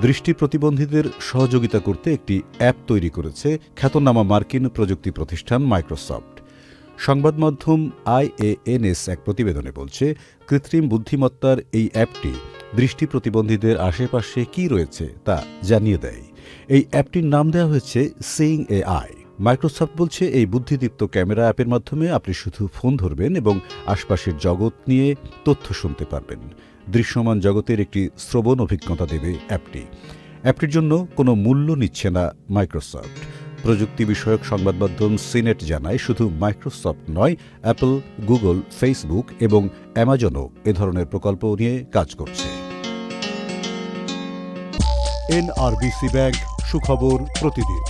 দৃষ্টি প্রতিবন্ধীদের সহযোগিতা করতে একটি অ্যাপ তৈরি করেছে খ্যাতনামা মার্কিন প্রযুক্তি প্রতিষ্ঠান মাইক্রোসফট। সংবাদ মাধ্যম আইএএনএস এক প্রতিবেদনে বলছে, কৃত্রিম বুদ্ধিমত্তার এই অ্যাপটি দৃষ্টি প্রতিবন্ধীদের আশেপাশে কি রয়েছে তা জানিয়ে দেয়। এই অ্যাপটির নাম দেওয়া হয়েছে সিং এ আই মাইক্রোসফট বলছে, এই বুদ্ধিদীপ্ত ক্যামেরা অ্যাপের মাধ্যমে আপনি শুধু ফোন ধরবেন এবং আশপাশের জগৎ নিয়ে তথ্য শুনতে পারবেন। দৃশ্যমান জগতের একটি শ্রবণ অভিজ্ঞতা দেবে অ্যাপটি। অ্যাপটির জন্য কোনো মূল্য নিচ্ছে না মাইক্রোসফট। প্রযুক্তি বিষয়ক সংবাদ মাধ্যম সিনেট জানায়, শুধু মাইক্রোসফট নয়, অ্যাপল, গুগল, ফেসবুক এবং অ্যামাজনও এ ধরনের প্রকল্প নিয়ে কাজ করছে। এনআরবিসি ব্যাংক, সুখবর প্রতিদিন।